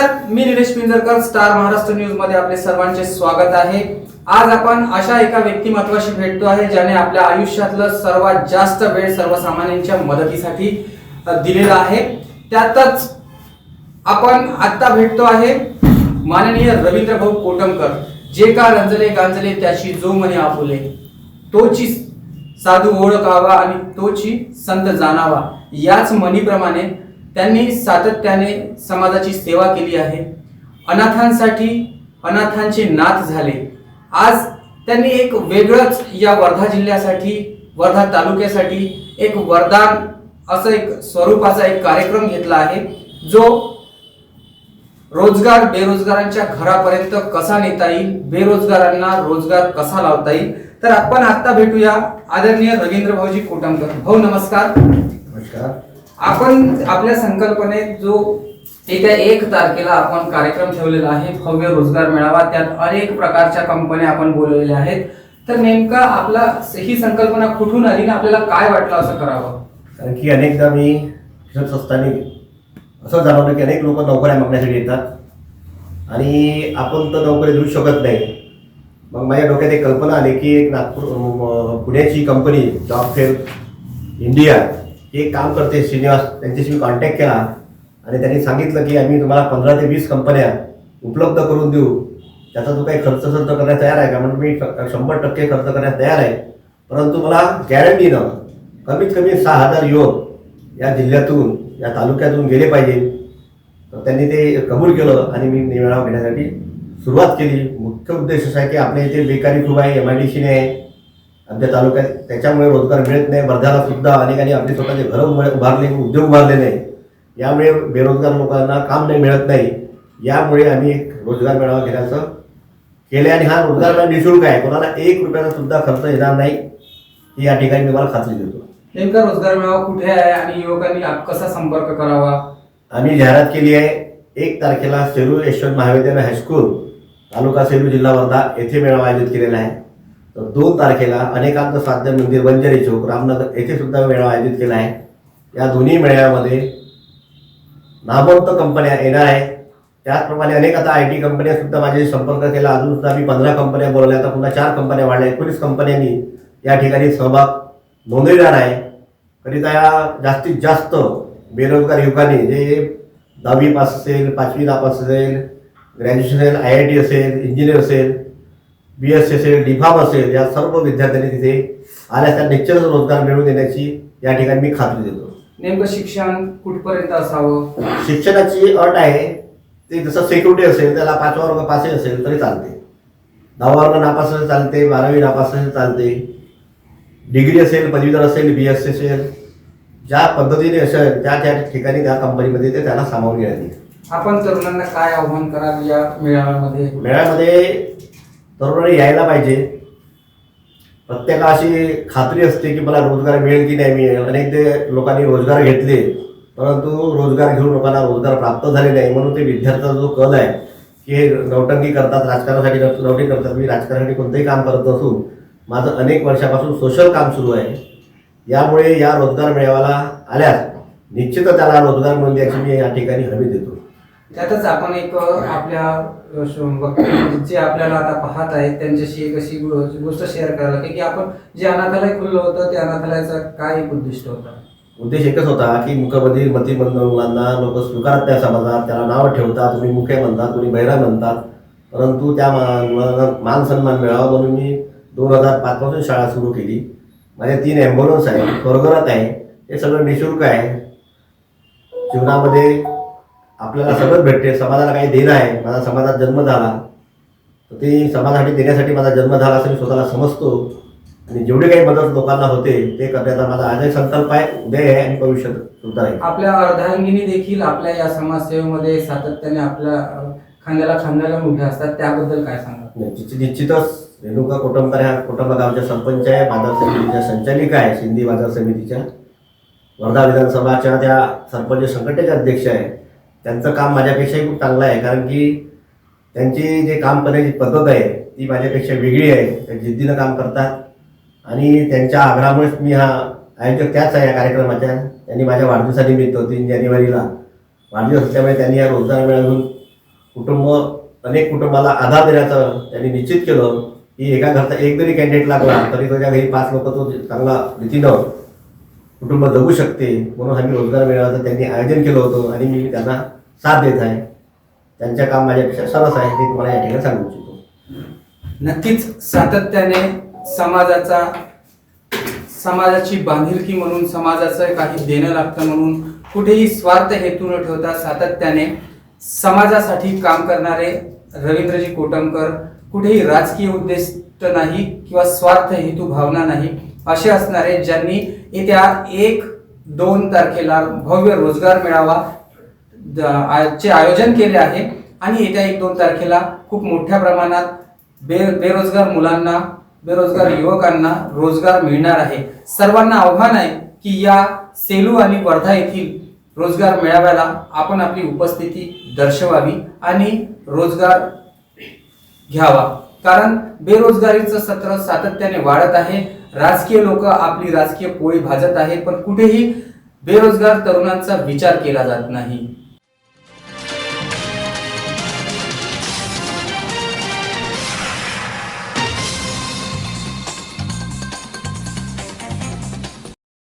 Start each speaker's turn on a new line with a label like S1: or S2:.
S1: नमस्कार मी निलेश पिंजरकर स्टार महाराष्ट्र न्यूजमध्ये आपले सर्वांचे स्वागत आहे. आज आपण अशा एका व्यक्तिमत्वाशी भेटतो आहे ज्याने आपल्या आयुष्यातलं सर्वात जास्त वेळ सर्वसामान्यांच्या मदतीसाठी दिलेला आहे. त्यातच आपण आता भेटतो आहे माननीय रवींद्र भाऊ कोटमकर जे का रंजले गांजले त्याची जो म्हणे आपुले. तोची साधू ओळखावा आणि तोची संत जाणावा. याच म्हणीप्रमाणे त्यांनी सातत्याने समाजाची सेवा केली आहे. अनाथांसाठी अनाथांचे नाथ झाले. आज त्यांनी एक वेगळंच या वर्धा जिल्ह्यासाठी वर्धा तालुक्यासाठी एक वरदान असं एक स्वरूपाचा एक कार्यक्रम घेतला आहे जो रोजगार बेरोजगारांच्या घरापर्यंत कसा नेता येईल बेरोजगारांना रोजगार कसा लावता येईल? तर आपण आता भेटूया आदरणीय रवींद्र भाऊजी कोटमकर. भाऊ नमस्कार.
S2: नमस्कार.
S1: आपण आपल्या संकल्पनेत जो येत्या एक तारखेला आपण कार्यक्रम ठेवलेला आहे भव्य रोजगार मेळावा त्यात अनेक प्रकारच्या कंपन्या आपण बोलवलेल्या आहेत. तर नेमका आपला ही संकल्पना कुठून आली आणि आपल्याला काय वाटलं असं करावं?
S2: कारण की अनेकदा मी फिरत असताना असं जाणवलं की अनेक लोक नोकऱ्या मागण्यासाठी येतात. आणि आपण तर नोकरी देऊ शकत नाही. मग माझ्या डोक्यात एक कल्पना आली की एक नागपूर पुण्याची कंपनी जॉब फेअर इंडिया हे एक काम करते श्रीनिवास. त्यांच्याशी मी कॉन्टॅक्ट केला. आणि त्यांनी सांगितलं की आम्ही तुम्हाला पंधरा ते वीस कंपन्या उपलब्ध करून देऊ. त्याचा जो काही खर्च खर्च करण्यास तयार आहे का? म्हणून मी शंभर टक्के खर्च करण्यास तयार आहे. परंतु मला गॅरंटीनं कमीत कमी सहा हजार युवक या जिल्ह्यातून या तालुक्यातून गेले पाहिजे. तर त्यांनी ते कबूल केलं आणि मी मेळावा घेण्यासाठी सुरुवात केली. मुख्य उद्देश असा आहे की आपल्या इथे बेकारी खूप आहे एम आय डी सीने आहे आमच्या तालुक्यात त्याच्यामुळे रोजगार मिळत नाही. वर्ध्याला सुद्धा अनेकांनी आपली स्वतःचे घरं उभा- उभारले उद्योग उभारले नाही. यामुळे बेरोजगार लोकांना काम नाही मिळत नाही. यामुळे आम्ही एक रोजगार मेळावा घेण्याचं केले आणि हा रोजगार मेळावा निशुल्क आहे. कोणाला एक रुपयाचा सुद्धा खर्च येणार नाही. ही या ठिकाणी मी मला खात्री देतो.
S1: नेमका रोजगार मेळावा कुठे आहे आणि युवकांनी कसा संपर्क करावा?
S2: आम्ही जाहिरात केली आहे. एक तारखेला सेलू यशवंत महाविद्यालय हायस्कूल तालुका सेलू जिल्हा वर्धा येथे मेळावा आयोजित केलेला आहे. तर दोन तारखेला अनेकांत साध्य मंदिर बंजारी चौक रामनगर येथे सुद्धा मेळावा आयोजित केला आहे. या दोन्ही मेळाव्यामध्ये नामवंत कंपन्या येणार आहेत. त्याचप्रमाणे अनेक आता आय टी कंपन्या सुद्धा माझे संपर्क केला. अजून सुद्धा मी पंधरा कंपन्या बोलवल्या आता पुन्हा चार कंपन्या वाढल्या एकोणीस कंपन्यांनी या ठिकाणी सहभाग नोंदविणार आहे. करिता या जास्तीत जास्त बेरोजगार युवकांनी जे दहावी पास असेल पाचवी पास असेल ग्रॅज्युएशन असेल आय आय टी असेल इंजिनियर असेल बी एस सी असेल डीफार्म असेल या सर्व विद्यार्थ्यांनी तिथे आल्यास त्या निश्चितच रोजगार मिळवून देण्याची या ठिकाणी मी खात्री देतो.
S1: नेमकं शिक्षण कुठपर्यंत असावं?
S2: शिक्षणाची अट आहे ते जसं सेक्युरिटी असेल त्याला पाचवा वर्ग पासही असेल तरी चालते. दहावा वर्ग नापास असेल चालते. बारावी नापास असेल चालते. डिग्री असेल पदवीधर असेल बी एस सी असेल ज्या पद्धतीने असेल त्या त्या ठिकाणी त्या कंपनीमध्ये ते त्याला सामावून घेण्यात येईल.
S1: आपण तरुणांना काय आव्हान कराल या मेळाव्यामध्ये?
S2: मेळ्यामध्ये तरुणाने यायला पाहिजे. प्रत्येकाला अशी खात्री असते की मला रोजगार मिळेल की नाही मिळेल. अनेक ते लोकांनी रोजगार घेतले परंतु रोजगार घेऊन लोकांना रोजगार प्राप्त झाले नाही. म्हणून ते विद्यार्थ्याचा जो कल आहे की हे नौटंकी करतात राजकारणासाठी नौट- नौटंकी करतात. मी राजकारणासाठी कोणतंही काम करत नसून माझं अनेक वर्षापासून सोशल काम सुरू आहे. यामुळे या रोजगार मेळाव्याला आल्यास निश्चितच त्याला रोजगार मिळून द्यायची मी या ठिकाणी हमी देतो.
S1: त्यातच आपण एक आपल्या जे आपल्याला आता पाहत आहेत त्यांच्याशी एक अशी गोष्ट शेअर करायला की आपण जे अनाथालय खुललं होतं त्या अनाथालयाचं काय एक उद्दिष्ट होता?
S2: उद्देश एकच होता की मुखबधीर मतिमंद मुलांना लोक स्वीकारत त्या समाजात त्याला नावं ठेवतात तुम्ही मुखे म्हणतात तुम्ही बहिरा म्हणतात. परंतु त्या मुलांना मान सन्मान मिळावा म्हणून मी दोन हजार पाचपासून शाळा सुरू केली. माझ्या तीन ॲम्ब्युलन्स आहे स्वर्गरात आहे हे सगळं निशुल्क आहे. जीवनामध्ये आपल्याला सगळंच भेटते. समाजाला काही देणं आहे. माझा समाजात जन्म झाला. तर ते समाजासाठी देण्यासाठी माझा जन्म झाला असं मी स्वतःला समजतो. आणि जेवढी काही मदत लोकांना होते ते करण्याचा माझा आजही संकल्प आहे उद्या आहे आणि भविष्यात सुद्धा आहे.
S1: आपल्या अर्धांगिनी देखील आपल्या या समाजसेवेमध्ये सातत्याने आपल्या खांद्याला खांद्याला उभ्या असतात. त्याबद्दल काय सांगा
S2: निश्चित निश्चितच. रेणुका कोटमकर ह्या कोटंबा गावच्या सरपंच आहे बाजार समितीच्या संचालिका आहे सिंधी बाजार समितीच्या. वर्धा विधानसभाच्या त्या सरपंच संघटनेच्या अध्यक्ष आहे. त्यांचं काम माझ्यापेक्षाही खूप चांगलं आहे. कारण की त्यांची जे काम करण्याची पद्धत आहे ती माझ्यापेक्षा वेगळी आहे. त्या जिद्दीनं काम करतात. आणि त्यांच्या आग्रहामुळेच मी हा आयोजक त्याच आहे या कार्यक्रमाच्या. त्यांनी माझ्या वाढदिवसानिमित्त तीन जानेवारीला वाढदिवस असल्यामुळे त्यांनी या रोजगार मिळून कुटुंब अनेक कुटुंबाला आधार देण्याचं त्यांनी निश्चित केलं. की एका घरचा एक जरी कॅन्डिडेट लागला तरी त्याच्या घरी पाच लोक तो चांगला रीतीनं कुटुंब जगू शकते म्हणून आम्ही रोजगार मेळाव्याचं त्यांनी आयोजन केलं होतं आणि मी त्यांना साथ देत आहे. त्यांच्या काम माझ्यापेक्षा सरस आहे हे तुम्हाला या ठिकाणी सांगू इच्छितो.
S1: नक्कीच सातत्याने समाजाचा समाजाची बांधिलकी म्हणून समाजाचं काही देणं लागतं म्हणून कुठेही स्वार्थ हेतू न ठेवता सातत्याने समाजासाठी काम करणारे रवींद्रजी कोटमकर कुठेही राजकीय उद्दिष्ट नाही किंवा स्वार्थ हेतू भावना नाही असे असणारे ज्यांनी येत्या एक दोन तारखेला भव्य रोजगार मेळावा द- चे आयोजन केले आहे. आणि येत्या एक दोन तारखेला खूप मोठ्या प्रमाणात बे बेरोजगार मुलांना बेरोजगार युवकांना रोजगार मिळणार आहे. सर्वांना आव्हान आहे की या सेलू आणि वर्धा येथील रोजगार मेळाव्याला आपण आपली उपस्थिती दर्शवावी आणि रोजगार घ्यावा. कारण बेरोजगारीचं सत्र सातत्याने वाढत आहे. राजकीय लोक आपली राजकीय पोळी भाजत आहेत पण कुठेही बेरोजगार तरुणांचा विचार केला जात नाही.